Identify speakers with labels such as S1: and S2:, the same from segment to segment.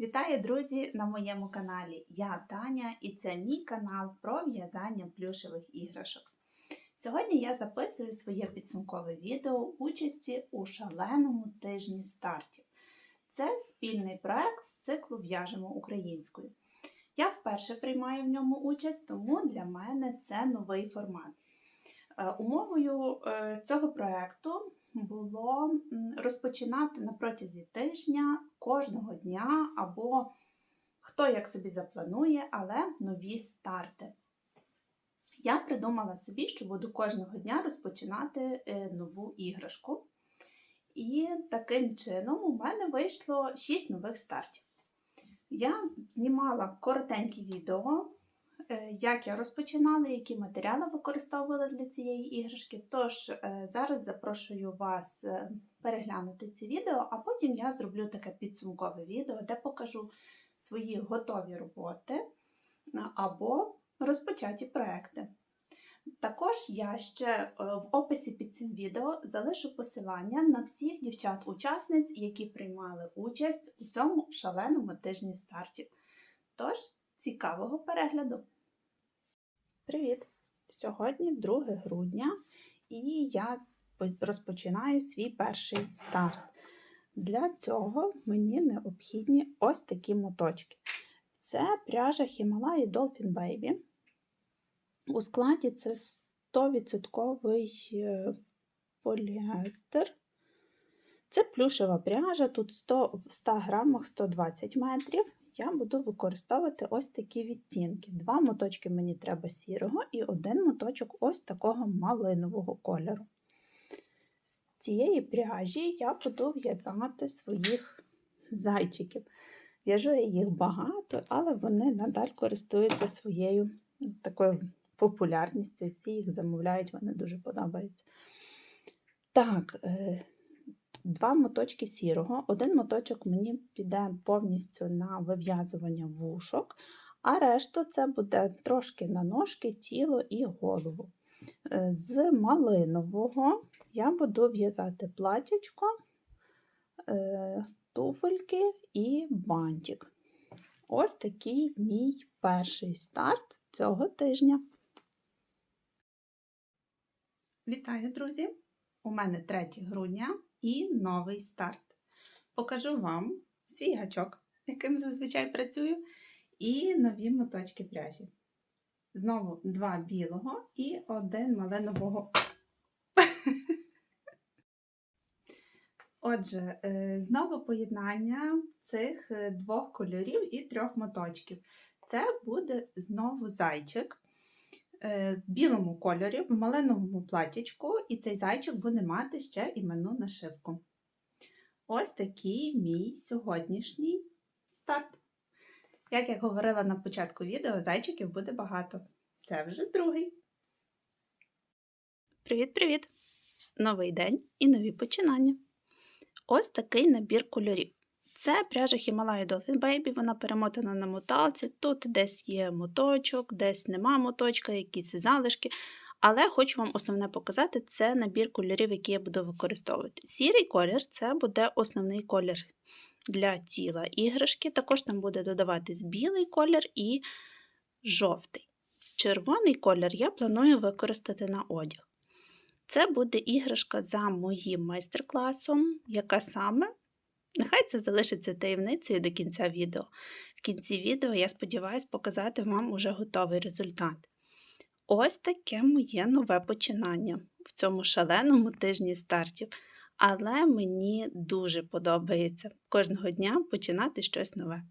S1: Вітаю, друзі, на моєму каналі. Я Таня і це мій канал про в'язання плюшевих іграшок. Сьогодні я записую своє підсумкове відео участі у шаленому тижні стартів. Це спільний проект з циклу В'яжемо українською. Я вперше приймаю в ньому участь, тому для мене це новий формат. Е, Умовою е, цього проекту було розпочинати на протязі тижня кожного дня або хто як собі запланує, але нові старти. Я придумала собі, що буду кожного дня розпочинати е, нову іграшку. І таким чином у мене вийшло 6 нових стартів. Я знімала коротенькі відео, як я розпочинала, які матеріали використовувала для цієї іграшки. Тож е, зараз запрошую вас е, переглянути ці відео, а потім я зроблю таке підсумкове відео, де покажу свої готові роботи або розпочаті проекти. Також я ще е, в описі під цим відео залишу посилання на всіх дівчат-учасниць, які приймали участь у цьому шаленому тижні стартів. Тож, цікавого перегляду! Привіт! Сьогодні 2 грудня, і я розпочинаю свій перший старт. Для цього мені необхідні ось такі моточки. Це пряжа Himalaya Dolphin Baby. У складі це 100% е, поліестер. Це плюшева пряжа, тут 100, в 100 грамах 120 метрів. Я буду використовувати ось такі відтінки. Два моточки мені треба сірого і один моточок ось такого малинового кольору. З цієї пряжі я буду в'язати своїх зайчиків. В'яжу я їх багато, але вони надаль користуються своєю такою популярністю, всі їх замовляють, вони дуже подобаються. Так, е, два моточки сірого. Один моточок мені піде повністю на вив'язування вушок, а решту це буде трошки на ножки, тіло і голову. Е, З малинового я буду в'язати платячко, е, туфельки і бантик. Ось такий мій перший старт цього тижня. Вітаю, друзі! У мене 3 грудня і новий старт. Покажу вам свій гачок, яким зазвичай працюю, і нові моточки пряжі. Знову два білого і один малинового. Отже, е, знову поєднання цих е, двох кольорів і трьох моточків. Це буде знову зайчик в білому кольорі, в малиновому платічку, і цей зайчик буде мати ще іменну нашивку. Ось такий мій сьогоднішній старт. Як я говорила на початку відео, зайчиків буде багато. Це вже другий. Привіт-привіт! Новий день і нові починання. Ось такий набір кольорів. Це пряжа Himalaya Dolphin Baby, вона перемотана на моталці. Тут десь є моточок, десь нема моточка, якісь залишки. Але хочу вам основне показати це набір кольорів, які я буду використовувати. Сірий колір це буде основний колір для тіла іграшки. Також там буде додаватись білий колір і жовтий. Червоний колір я планую використати на одяг. Це буде іграшка за моїм майстер-класом, яка саме Нехай це залишиться таємницею до кінця відео. В кінці відео я сподіваюся показати вам уже готовий результат. Ось таке моє нове починання в цьому шаленому тижні стартів. Але мені дуже подобається кожного дня починати щось нове.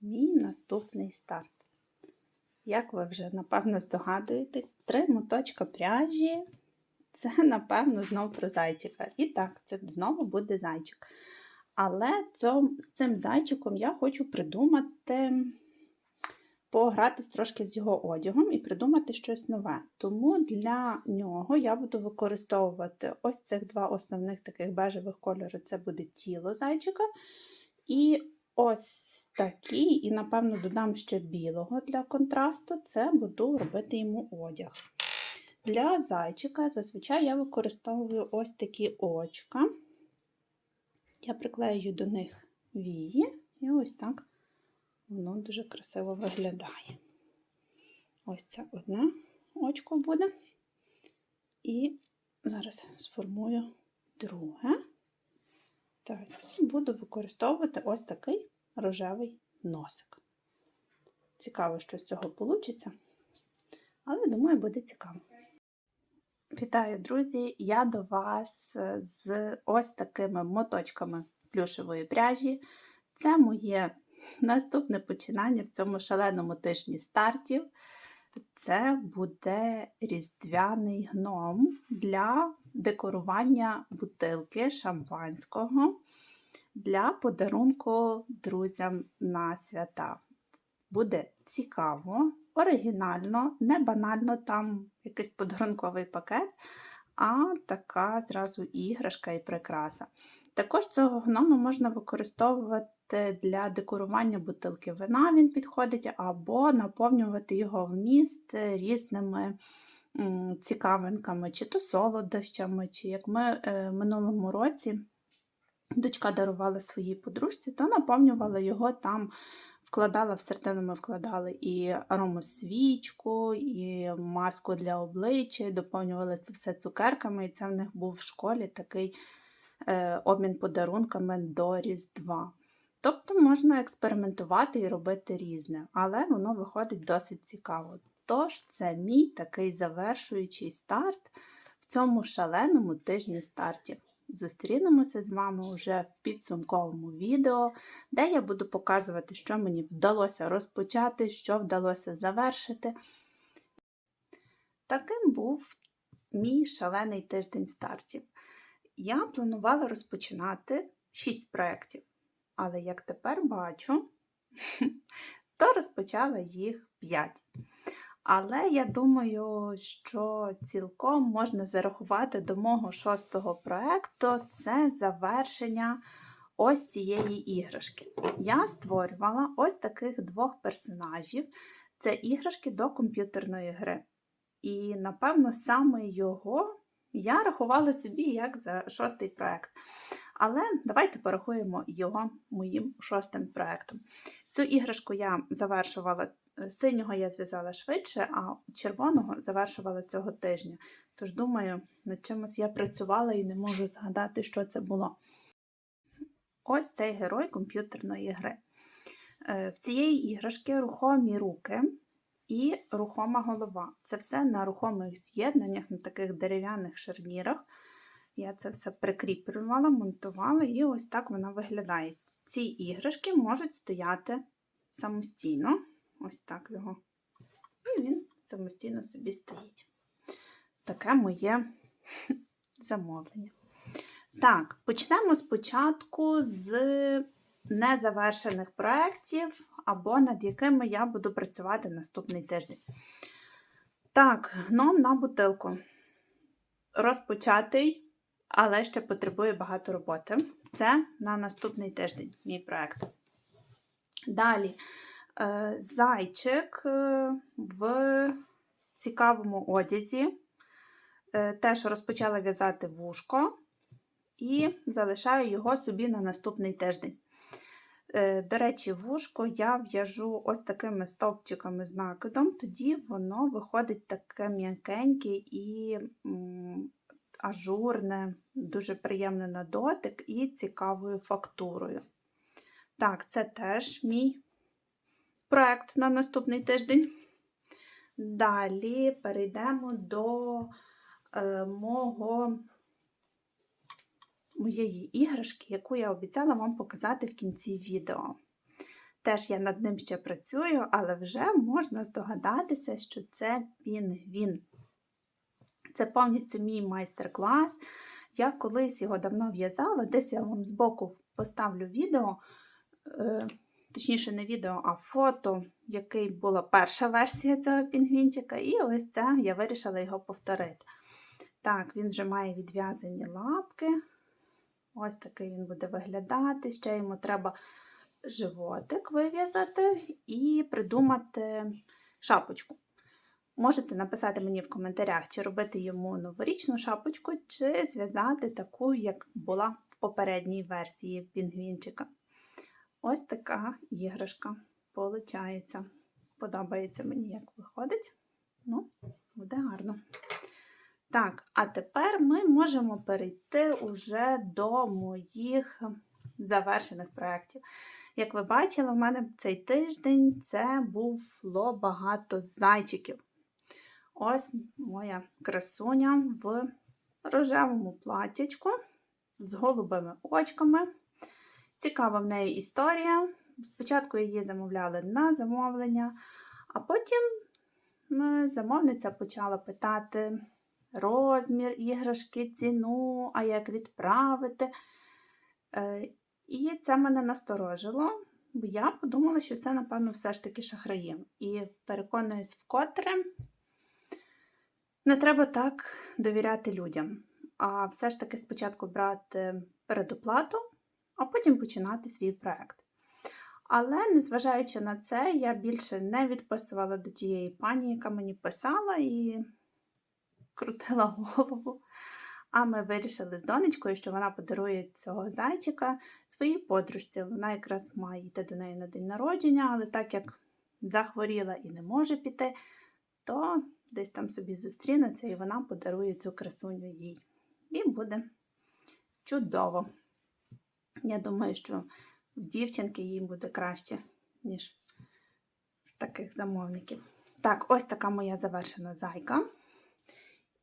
S1: Мій наступний старт. Як ви вже напевно здогадуєтесь, три моточка пряжі це, напевно, знов про зайчика. І так, це знову буде зайчик. Але цьом, з цим зайчиком я хочу придумати, погратись трошки з його одягом і придумати щось нове. Тому для нього я буду використовувати ось цих два основних таких бежевих кольори це буде тіло зайчика. І ось такий, і, напевно, додам ще білого для контрасту, це буду робити йому одяг. Для зайчика зазвичай я використовую ось такі очка. Я приклею до них вії, і ось так воно дуже красиво виглядає. Ось це одне очко буде. І зараз сформую друге. Так, буду використовувати ось такий рожевий носик. Цікаво, що з цього вийде, але думаю, буде цікаво. Вітаю, друзі! Я до вас з ось такими моточками плюшевої пряжі. Це моє наступне починання в цьому шаленому тижні стартів. Це буде різдвяний гном для декорування бутилки шампанського для подарунку друзям на свята. Буде цікаво, оригінально, не банально там якийсь подарунковий пакет, а така зразу іграшка і прикраса. Також цього гнома можна використовувати для декорування бутилки вина, він підходить, або наповнювати його вміст різними цікавинками, чи то солодощами, чи як ми в минулому році дочка дарувала своїй подружці, то наповнювала його там. Вкладала в середину ми вкладали і аромосвічку, і маску для обличчя, доповнювали це все цукерками, і це в них був в школі такий е, обмін подарунками до Різдва. Тобто можна експериментувати і робити різне, але воно виходить досить цікаво. Тож, це мій такий завершуючий старт в цьому шаленому тижні стартів. Зустрінемося з вами вже в підсумковому відео, де я буду показувати, що мені вдалося розпочати, що вдалося завершити. Таким був мій шалений тиждень стартів. Я планувала розпочинати 6 проєктів, але як тепер бачу, то розпочала їх 5. Але я думаю, що цілком можна зарахувати до мого шостого проєкту це завершення ось цієї іграшки. Я створювала ось таких двох персонажів. Це іграшки до комп'ютерної гри. І, напевно, саме його я рахувала собі як за шостий проєкт. Але давайте порахуємо його моїм шостим проєктом. Цю іграшку я завершувала Синього я зв'язала швидше, а червоного завершувала цього тижня. Тож, думаю, над чимось я працювала і не можу згадати, що це було. Ось цей герой комп'ютерної гри. Е, в цієї іграшки рухомі руки і рухома голова. Це все на рухомих з'єднаннях, на таких дерев'яних шарнірах. Я це все прикріплювала, монтувала, і ось так вона виглядає. Ці іграшки можуть стояти самостійно. Ось так його. І він самостійно собі стоїть. Таке моє замовлення. Так, почнемо спочатку з незавершених проєктів, або над якими я буду працювати наступний тиждень. Так, гном на бутилку. Розпочатий, але ще потребує багато роботи. Це на наступний тиждень, мій проєкт. Далі. Е, зайчик е, в цікавому одязі. Е, теж розпочала в'язати вушко і залишаю його собі на наступний тиждень. До речі, вушко я в'яжу ось такими стовпчиками з накидом, тоді воно виходить таке м'якеньке і ажурне, дуже приємне на дотик і цікавою фактурою. Так, це теж мій проект на наступний тиждень. Далі перейдемо до е, мого, моєї іграшки, яку я обіцяла вам показати в кінці відео. Теж я над ним ще працюю, але вже можна здогадатися, що це пінгвін. Це повністю мій майстер-клас. Я колись його давно в'язала, десь я вам збоку поставлю відео. Е, точніше, не відео, а фото, який була перша версія цього пінгвінчика, і ось це я вирішила його повторити. Так, він вже має відв'язані лапки. Ось такий він буде виглядати. Ще йому треба животик вив'язати і придумати шапочку. Можете написати мені в коментарях, чи робити йому новорічну шапочку, чи зв'язати таку, як була в попередній версії пінгвінчика. ось така іграшка. Получається. Подобається мені, як виходить. Ну, буде гарно. Так, а тепер ми можемо перейти уже до моїх завершених проєктів. Як ви бачили, в мене цей тиждень це було багато зайчиків. Ось моя красуня в рожевому платячку з голубими очками. Цікава в неї історія. Спочатку її замовляли на замовлення, а потім замовниця почала питати розмір іграшки, ціну, а як відправити. Е, І це мене насторожило, бо я подумала, що це, напевно, все ж таки шахраї. І переконуюсь вкотре, не треба так довіряти людям, а все ж таки спочатку брати передоплату, а потім починати свій проект. Але, незважаючи на це, я більше не відписувала до тієї пані, яка мені писала, і крутила голову. А ми вирішили з донечкою, що вона подарує цього зайчика своїй подружці. Вона якраз має йти до неї на день народження, але так як захворіла і не може піти, то десь там собі зустрінуться і вона подарує цю красуню їй. І буде чудово. Я думаю, що в дівчинки їй буде краще, ніж в таких замовників. Так, ось така моя завершена зайка.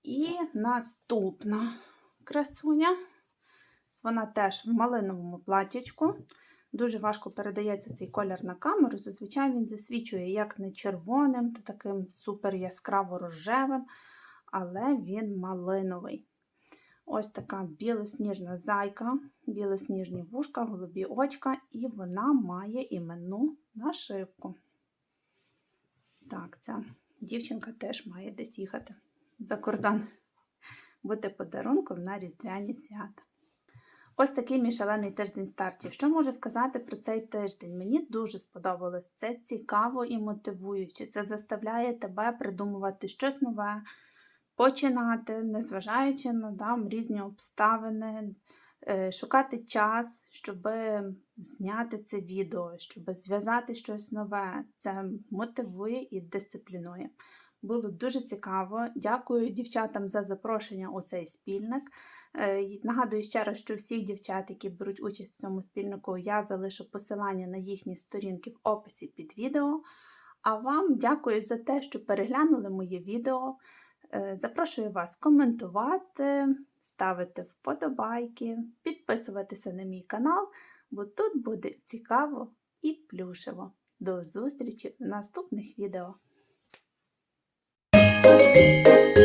S1: І наступна красуня. Вона теж в малиновому платячку. Дуже важко передається цей колір на камеру. Зазвичай він засвічує як не червоним, то таким супер яскраво рожевим, але він малиновий. Ось така білосніжна зайка, білосніжні вушка, голубі очка, і вона має іменну нашивку. Так, ця дівчинка теж має десь їхати за кордон, бути подарунком на різдвяні свята. Ось такий мій шалений тиждень стартів. Що можу сказати про цей тиждень? Мені дуже сподобалось. Це цікаво і мотивуюче. Це заставляє тебе придумувати щось нове, починати, незважаючи на там, різні обставини, е, шукати час, щоб зняти це відео, щоб зв'язати щось нове. Це мотивує і дисциплінує. Було дуже цікаво. Дякую дівчатам за запрошення у цей спільник. Е, Нагадую ще раз, що всіх дівчат, які беруть участь в цьому спільнику, я залишу посилання на їхні сторінки в описі під відео. А вам дякую за те, що переглянули моє відео. Е, Запрошую вас коментувати, ставити вподобайки, підписуватися на мій канал, бо тут буде цікаво і плюшево. До зустрічі в наступних відео! Música